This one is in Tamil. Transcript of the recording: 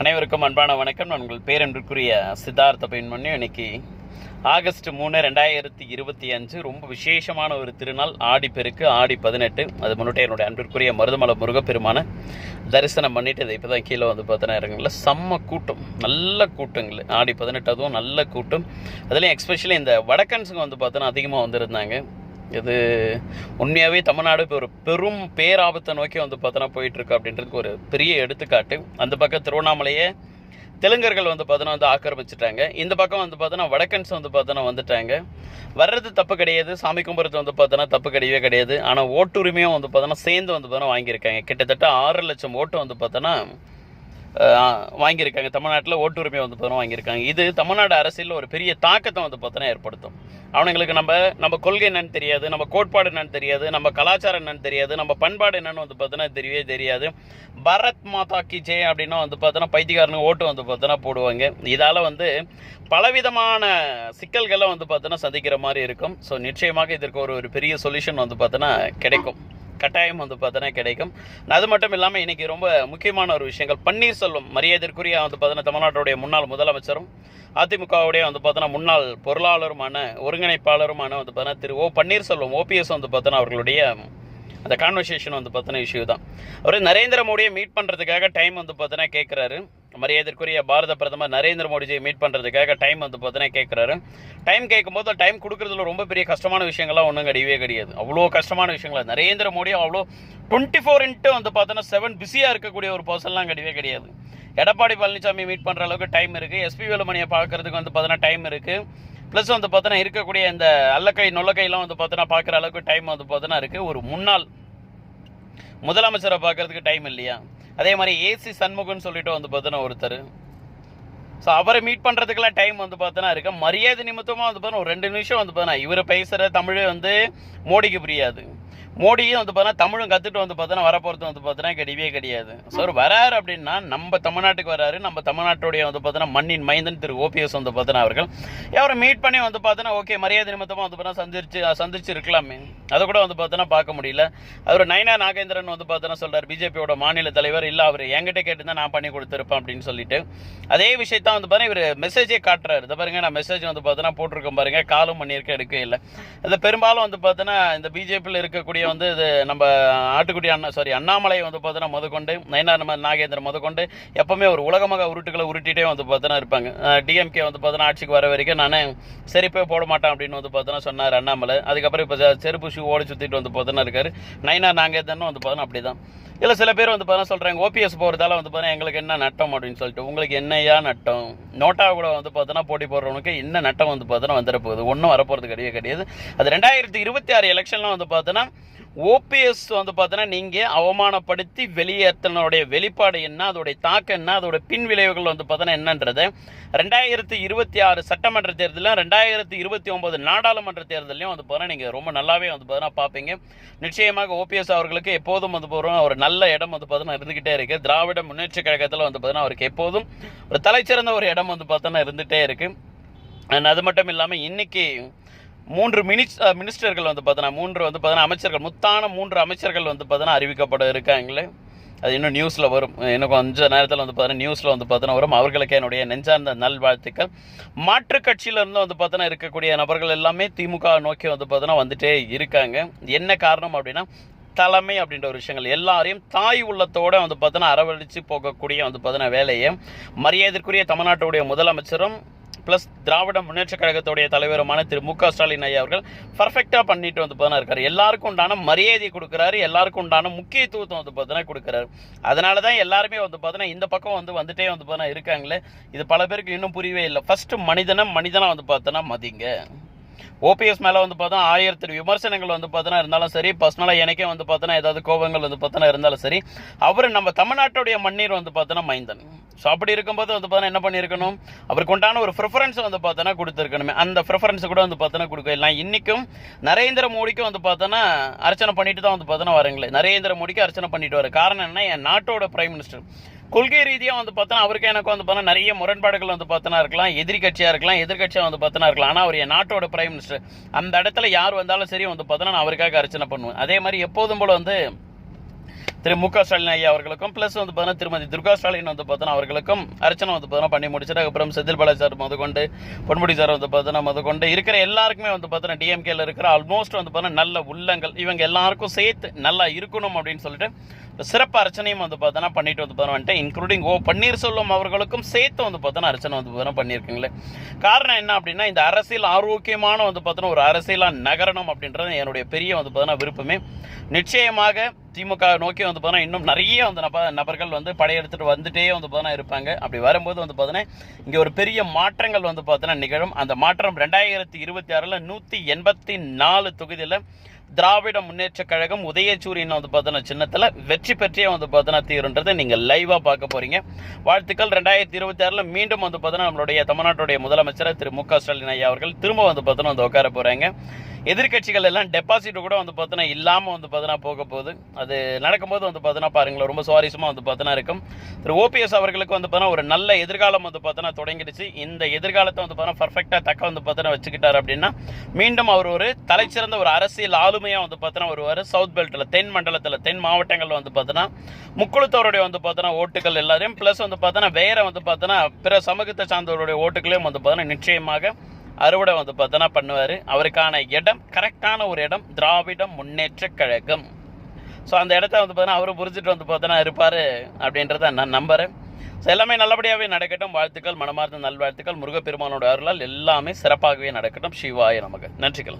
அனைவருக்கும் அன்பான வணக்கம். நான் உங்கள் பேரன்பிற்குரிய சித்தார்த்த பெண்மணி. இன்னைக்கு ஆகஸ்ட் மூணு ரெண்டாயிரத்தி இருபத்தி அஞ்சு. ரொம்ப விசேஷமான ஒரு திருநாள். ஆடி பெருக்கு ஆடி பதினெட்டு. அது முன்னிட்டு என்னுடைய அன்பிற்குரிய மருதமலை முருகப்பெருமான தரிசனம் பண்ணிட்டு இதை இப்போ தான் கீழே வந்து பார்த்தோன்னா இருக்குங்களா செம்ம கூட்டம். நல்ல கூட்டங்கள். ஆடி பதினெட்டு அதுவும் நல்ல கூட்டம். அதுலேயும் எக்ஸ்பெஷலி இந்த வடக்கன்ஸுங்க வந்து பார்த்தோன்னா அதிகமாக வந்திருந்தாங்க. இது உண்மையாகவே தமிழ்நாடு இப்போ ஒரு பெரும் பேராபத்தை நோக்கி வந்து பார்த்தோன்னா போயிட்டுருக்கு அப்படின்றதுக்கு ஒரு பெரிய எடுத்துக்காட்டு. அந்த பக்கம் திருவண்ணாமலையே தெலுங்கர்கள் வந்து பார்த்தோன்னா வந்து ஆக்கிரமிச்சிட்டாங்க. இந்த பக்கம் வந்து பார்த்தோன்னா வடக்கன்ஸ் வந்து பார்த்தோன்னா வந்துட்டாங்க. வர்றது தப்பு கிடையாது. சாமி கும்பிட்றது வந்து பார்த்தோன்னா தப்பு கிடையவே கிடையாது. ஆனால் ஓட்டுரிமையும் வந்து பார்த்தோன்னா சேர்ந்து வந்து பார்த்தோன்னா வாங்கியிருக்காங்க. கிட்டத்தட்ட ஆறு லட்சம் ஓட்டு வந்து பார்த்தோன்னா வாங்கியிருக்காங்க. தமிழ்நாட்டில் ஓட்டுரிமை வந்து பார்த்தோன்னா வாங்கியிருக்காங்க. இது தமிழ்நாடு அரசியலில் ஒரு பெரிய தாக்கத்தை வந்து பார்த்தோன்னா ஏற்படுத்தும். அவனுங்களுக்கு நம்ம நம்ம கொள்கை என்னன்னு தெரியாது நம்ம கோட்பாடு என்னன்னு தெரியாது நம்ம கலாச்சாரம் என்னன்னு தெரியாது நம்ம பண்பாடு என்னன்னு வந்து பார்த்தோன்னா தெரியவே தெரியாது. பரத் மாதா கி ஜெய் அப்படின்னா வந்து பார்த்தோன்னா பைத்தியக்காரனுக்கு ஓட்டு வந்து பார்த்தோன்னா போடுவாங்க. இதால் வந்து பலவிதமான சிக்கல்களை வந்து பார்த்தோன்னா சந்திக்கிற மாதிரி இருக்கும். ஸோ நிச்சயமாக இதற்கு ஒரு ஒரு பெரிய சொல்யூஷன் வந்து பார்த்தோன்னா கிடைக்கும். கட்டாயம் வந்து பார்த்தோன்னா கிடைக்கும். அது மட்டும் இல்லாமல் இன்றைக்கி ரொம்ப முக்கியமான ஒரு விஷயங்கள். பன்னீர்செல்வம் மரியாதைக்குரிய வந்து பார்த்தோன்னா தமிழ்நாட்டுடைய முன்னாள் முதலமைச்சரும் அதிமுகவுடைய வந்து பார்த்தோன்னா முன்னாள் பொருளாளருமான ஒருங்கிணைப்பாளருமான வந்து பார்த்தோன்னா திரு ஓ பன்னீர்செல்வம் ஓபிஎஸ் வந்து பார்த்தோன்னா அவர்களுடைய அந்த கான்வர்சேஷன் வந்து பார்த்தோன்னா இஷ்யூ தான். அவர் நரேந்திர மோடியை மீட் பண்ணுறதுக்காக டைம் வந்து பார்த்தோன்னா கேட்குறாரு மரியாதைக்குரிய பாரத பிரதமர் நரேந்திர மோடிஜியை மீட் பண்ணுறதுக்காக டைம் வந்து பார்த்தோன்னா கேட்குறாரு டைம் கேட்கும்போது டைம் கொடுக்குறதுல ரொம்ப பெரிய கஷ்டமான விஷயங்கள்லாம் ஒன்றும் கிடையவே கிடையாது. அவ்வளோ கஷ்டமான விஷயங்கள்? நரேந்திர மோடி அவ்வளோ டுவெண்ட்டி ஃபோர் இன்ட்டு வந்து பார்த்தோன்னா செவன் பிஸியாக இருக்கக்கூடிய ஒரு பர்சன்லாம் கிடையவே கிடையாது. எடப்பாடி பழனிசாமி மீட் பண்ணுற அளவுக்கு டைம் இருக்குது எஸ்பி வேலுமணியை பார்க்கறதுக்கு வந்து பார்த்தோன்னா டைம் இருக்குது ப்ளஸ் வந்து பார்த்தோன்னா இருக்கக்கூடிய இந்த அல்லக்கை நொல்லக்கையெல்லாம் வந்து பார்த்தோன்னா பார்க்குற அளவுக்கு டைம் வந்து பார்த்தோன்னா இருக்குது ஒரு முன்னாள் முதலமைச்சரை பார்க்குறதுக்கு டைம் இல்லையா? அதே மாதிரி ஏசி சண்முகம்னு சொல்லிட்டு வந்து பார்த்தோன்னா ஒருத்தர். ஸோ அவரை மீட் பண்ணுறதுக்கெல்லாம் டைம் வந்து பார்த்தோன்னா இருக்கு? மரியாதை நிமித்தமாக வந்து பார்த்தோன்னா ஒரு ரெண்டு நிமிஷம் வந்து பார்த்தோன்னா இவர் பேசுகிற தமிழ் வந்து மோடிக்கு புரியாது. மோடியும் வந்து பார்த்தோன்னா தமிழும் கற்றுட்டு வந்து பார்த்தோன்னா வரப்போகிறது வந்து பார்த்தோன்னா கிடையவே கிடையாது ஸோ வராரு அப்படின்னா நம்ம தமிழ்நாட்டுக்கு வராரு நம்ம தமிழ்நாட்டுடைய வந்து பார்த்தோன்னா மண்ணின் மைந்தன் திரு ஓபிஎஸ் வந்து பார்த்தோன்னா அவர்கள் அவரை மீட் பண்ணி வந்து பார்த்தோன்னா ஓகே மரியாதை நிமித்தமாக வந்து பார்த்தோன்னா சந்திச்சு சந்திச்சு இருக்கலாமே அதை கூட வந்து பார்த்தோன்னா பார்க்க முடியல அவர் நயனா நாகேந்திரன் வந்து பார்த்தோன்னா சொல்கிறார் பிஜேபியோட மாநில தலைவர் இல்லை அவர் என்கிட்ட கேட்டு தான் நான் பண்ணி கொடுத்துருப்பேன் அப்படின்னு சொல்லிட்டு அதே விஷயத்தான் வந்து பார்த்தீங்கன்னா இவர் மெசேஜே காட்டுறாரு இதை பாருங்க நான் மெசேஜ் வந்து பார்த்தோன்னா போட்டிருக்கேன் பாருங்க காலும் பண்ணியிருக்க எடுக்கவே இல்லை இது பெரும்பாலும் வந்து பார்த்தோன்னா இந்த பிஜேபியில் இருக்கக்கூடிய வந்து இது நம்ம ஆட்டுக்குடி அண்ணா சாரி அண்ணாமலை வந்து பார்த்தோன்னா முதற்கொண்டு நயனார் நாகேந்திரன் முதற்கொண்டு எப்பவுமே ஒரு உலகமாக உருட்டுகளை உருட்டிகிட்டே வந்து பார்த்தோன்னா இருப்பாங்க. டிஎம்கே வந்து பார்த்தோன்னா ஆட்சிக்கு வர வரைக்கும் நான் செருப்பே போட மாட்டேன் அப்படின்னு வந்து பார்த்தோன்னா சொன்னார் அண்ணாமலை. அதுக்கப்புறம் இப்போ செருப்பு ஷூ ஓடி சுற்றிட்டு வந்து பார்த்தோன்னா இருக்கார். நயனார் நாகேந்திரன் வந்து பார்த்தோன்னா அப்படி தான் இல்லை சில பேர் வந்து பார்த்தா சொல்கிறாங்க ஓபிஎஸ் போகிறதால வந்து பார்த்தா எங்களுக்கு என்ன நட்டம் அப்படின்னு சொல்லிட்டு. உங்களுக்கு என்னையா நட்டம்? நோட்டா கூட வந்து பார்த்தோன்னா போட்டி போடுறவனுக்கு என்ன நட்டம் வந்து பார்த்தோன்னா வந்துட போகுது? ஒன்றும் வரப்போகிறது கிடையவே கிடையாது. அது ரெண்டாயிரத்தி இருபத்தி ஆறு எலெக்ஷன்லாம் வந்து பார்த்தோன்னா ஓபிஎஸ் வந்து பார்த்தோன்னா நீங்கள் அவமானப்படுத்தி வெளியேற்றினுடைய வெளிப்பாடு என்ன அதோடைய தாக்கம் என்ன அதோட பின் விளைவுகள் வந்து பார்த்தீங்கன்னா என்னன்றது. ரெண்டாயிரத்தி இருபத்தி ஆறு சட்டமன்ற தேர்தலும் ரெண்டாயிரத்தி இருபத்தி ஒன்பது நாடாளுமன்ற தேர்தலையும் வந்து பார்த்தீங்கன்னா நீங்கள் ரொம்ப நல்லாவே வந்து பார்த்தீங்கன்னா பார்ப்பீங்க. நிச்சயமாக ஓபிஎஸ் அவர்களுக்கு எப்போதும் வந்து போகிறோம் ஒரு நல்ல இடம் வந்து பார்த்தோன்னா இருந்துகிட்டே இருக்குது திராவிட முன்னேற்ற கழகத்தில் வந்து பார்த்தீங்கன்னா அவருக்கு எப்போதும் ஒரு தலைச்சிறந்த ஒரு இடம் வந்து பார்த்தோன்னா இருந்துகிட்டே இருக்குது அண்ட் அது மட்டும் இல்லாமல் இன்னைக்கு மூன்று மினிஸ் மினிஸ்டர்கள் வந்து பார்த்தீங்கன்னா மூன்று வந்து பார்த்தீங்கன்னா அமைச்சர்கள் முத்தான மூன்று அமைச்சர்கள் வந்து பார்த்தீங்கன்னா அறிவிக்கப்பட இருக்காங்களே. அது இன்னும் நியூஸில் வரும். இன்னும் கொஞ்சம் நேரத்தில் வந்து பார்த்தீங்கன்னா நியூஸில் வந்து பார்த்தீங்கன்னா வரும். அவர்களுக்கு என்னுடைய நெஞ்சார்ந்த நல்வாழ்த்துக்கள். மாற்றுக் கட்சியிலேருந்து வந்து பார்த்தோன்னா இருக்கக்கூடிய நபர்கள் எல்லாமே திமுக நோக்கி வந்து பார்த்தோன்னா வந்துட்டே இருக்காங்க. என்ன காரணம் அப்படின்னா தலைமை அப்படின்ற ஒரு விஷயங்கள். எல்லாரையும் தாய் உள்ளத்தோடு வந்து பார்த்தோன்னா அரவழித்து போகக்கூடிய வந்து பார்த்தோன்னா வேலையை. மரியாதைக்குரிய தமிழ்நாட்டுடைய முதலமைச்சரும் ப்ளஸ் திராவிட முன்னேற்ற கழகத்துடைய தலைவருமான திரு மு க ஸ்டாலின் ஐயா அவர்கள் பர்ஃபெக்டாக பண்ணிட்டு வந்து பார்த்தா இருக்காரு எல்லாருக்கும் உண்டான மரியாதை கொடுக்குறாரு எல்லாருக்கும் உண்டான முக்கியத்துவத்தை வந்து பார்த்தோன்னா கொடுக்குறாரு அதனால தான் எல்லாருமே வந்து பார்த்தோன்னா இந்த பக்கம் வந்து வந்துட்டே வந்து பார்த்தோன்னா இருக்காங்களே இது பல பேருக்கு இன்னும் புரியவே இல்லை ஃபஸ்ட்டு மனிதனை மனிதனாக வந்து பார்த்தோன்னா மதிங்க ஓபிஎஸ் மேலே வந்து பார்த்தா ஆயிரத்தி விமர்சனங்கள் வந்து பார்த்தோன்னா இருந்தாலும் சரி பர்சனலாக எனக்கே வந்து பார்த்தோன்னா ஏதாவது கோபங்கள் வந்து பார்த்தோன்னா இருந்தாலும் சரி அவர் நம்ம தமிழ்நாட்டுடைய மண்ணீர் வந்து பார்த்தோன்னா மைந்தன் ஸோ அப்படி இருக்கும்போது வந்து பார்த்தோன்னா என்ன பண்ணியிருக்கணும் அவருக்கு உண்டான ஒரு ப்ரிஃபரன்ஸ் வந்து பார்த்தோன்னா கொடுத்துருக்கணுமே அந்த ப்ரிஃபரன்ஸ் கூட வந்து பார்த்தோன்னா கொடுக்கலாம் இன்றைக்கும் நரேந்திர மோடிக்கும் வந்து பார்த்தோன்னா அர்ச்சனை பண்ணிட்டு தான் வந்து பார்த்தோன்னா வரங்களே நரேந்திர மோடிக்கு அர்ச்சனை பண்ணிட்டு வர காரணம் என்ன என் நாட்டோட பிரைம் மினிஸ்டர் கொள்கை ரீதியாக வந்து பார்த்தோன்னா அவருக்கு எனக்கு வந்து பார்த்தா நிறைய முரண்பாடுகள் வந்து பார்த்தோன்னா இருக்கலாம் எதிரி கட்சியாக இருக்கலாம் எதிர்கட்சியாக வந்து பார்த்தோன்னா இருக்கலாம் ஆனால் அவர் என் நாட்டோட பிரைம் மினிஸ்டர் அந்த இடத்துல யார் வந்தாலும் சரி வந்து பார்த்தோன்னா நான் அவருக்காக அர்ச்சனை பண்ணுவேன் அதே மாதிரி எப்போதும் போல் வந்து திரு மு க ஸ்டாலின் ஐயா அவர்களுக்கும் ப்ளஸ் வந்து பார்த்தீங்கன்னா திருமதி துர்கா ஸ்டாலின் வந்து பார்த்தோன்னா அவர்களுக்கும் அர்ச்சனை வந்து பார்த்தோன்னா பண்ணி முடிச்சுட்டு அப்புறம் செந்தில் பாலாஜி சார் முதற்கொண்டு பொன்முடி சார் வந்து பார்த்தோன்னா முதற்கொண்டு இருக்கிற எல்லாருக்குமே வந்து பார்த்தோன்னா டிஎம்கேல இருக்கிற ஆல்மோஸ்ட் வந்து பார்த்தோன்னா நல்ல உள்ளங்கள் இவங்க எல்லாருக்கும் சேர்த்து நல்லா இருக்கணும் அப்படின்னு சொல்லிட்டு சிறப்பு அர்ச்சனையும் வந்து பார்த்தோன்னா பண்ணிட்டு வந்து பார்த்தோன்னா இன்க்ளூடிங் ஓ பன்னீர்செல்வம் அவர்களுக்கும் சேர்த்து வந்து பார்த்தோன்னா அர்ச்சனை வந்து பார்த்தோன்னா பண்ணியிருக்கீங்களே காரணம் என்ன அப்படின்னா இந்த அரசியல் ஆரோக்கியமான வந்து பார்த்தோன்னா ஒரு அரசியலாக நகரணும் அப்படின்றது என்னுடைய பெரிய வந்து பார்த்தோன்னா விருப்பமே நிச்சயமாக திமுக நோக்கி வந்து பார்த்தோன்னா இன்னும் நிறைய வந்து நப நபர்கள் வந்து படையெடுத்துட்டு வந்துட்டே வந்து பார்த்தோன்னா இருப்பாங்க. அப்படி வரும்போது வந்து பார்த்தோன்னா இங்கே ஒரு பெரிய மாற்றங்கள் வந்து பார்த்தோன்னா நிகழும். அந்த மாற்றம் ரெண்டாயிரத்தி இருபத்தி ஆறில் நூற்றி எண்பத்தி நாலு தொகுதியில் திராவிட முன்னேற்ற கழகம் உதயச்சூரியன் வந்து பார்த்தோன்னா சின்னத்தில் வெற்றி பெற்றே வந்து பார்த்தோன்னா தீருன்றதை நீங்கள் லைவாக பார்க்க போகிறீங்க வாழ்த்துக்கள் ரெண்டாயிரத்தி இருபத்தி ஆறில் மீண்டும் வந்து பார்த்தோன்னா நம்மளுடைய தமிழ்நாட்டுடைய முதலமைச்சர் திரு மு க ஸ்டாலின் ஐயா அவர்கள் திரும்ப வந்து பார்த்தோன்னா வந்து உட்கார போகிறாங்க எதிர்க்கட்சிகள் எல்லாம் டெபாசிட் கூட வந்து பார்த்தோன்னா இல்லாமல் வந்து பார்த்தோன்னா போக போகுது அது நடக்கும்போது வந்து பார்த்தோன்னா பாருங்களேன் ரொம்ப சுவாரஸ்யமாக வந்து பார்த்தோன்னா இருக்கும் திரு ஓபிஎஸ் அவர்களுக்கு வந்து பார்த்தோன்னா ஒரு நல்ல எதிர்காலம் வந்து பார்த்தோன்னா தொடங்கிடுச்சு இந்த எதிர்காலத்தை வந்து பார்த்தோன்னா பர்ஃபெக்டாக தக்க வந்து பார்த்தோன்னா வச்சுக்கிட்டார் அப்படின்னா மீண்டும் அவர் ஒரு தலைச்சிறந்த ஒரு அரசியல் ஆளுமையாக வந்து பார்த்தோன்னா வருவார். சவுத் பெல்ட்டில் தென் மண்டலத்தில் தென் மாவட்டங்களில் வந்து பார்த்தோன்னா முக்குளத்தவருடைய வந்து பார்த்தோன்னா ஓட்டுகள் எல்லாரையும் ப்ளஸ் வந்து பார்த்தோன்னா வேற வந்து பார்த்தோன்னா பிற சமூகத்தை சார்ந்தவருடைய ஓட்டுகளையும் வந்து பார்த்தோன்னா நிச்சயமாக அறுவடை வந்து பார்த்தோன்னா பண்ணுவார். அவருக்கான இடம் கரெக்டான ஒரு இடம் திராவிட முன்னேற்ற கழகம். ஸோ அந்த இடத்த வந்து பார்த்தோன்னா அவரு புரிஞ்சுட்டு வந்து பார்த்தோன்னா இருப்பார் அப்படின்றத நான் நம்புகிறேன் ஸோ எல்லாமே நல்லபடியாகவே நடக்கட்டும். வாழ்த்துக்கள் மனமார்ந்த நல்வாழ்த்துக்கள். முருகப்பெருமானோட அருளால் எல்லாமே சிறப்பாகவே நடக்கட்டும். சிவாய நமக்கு நன்றிகள்.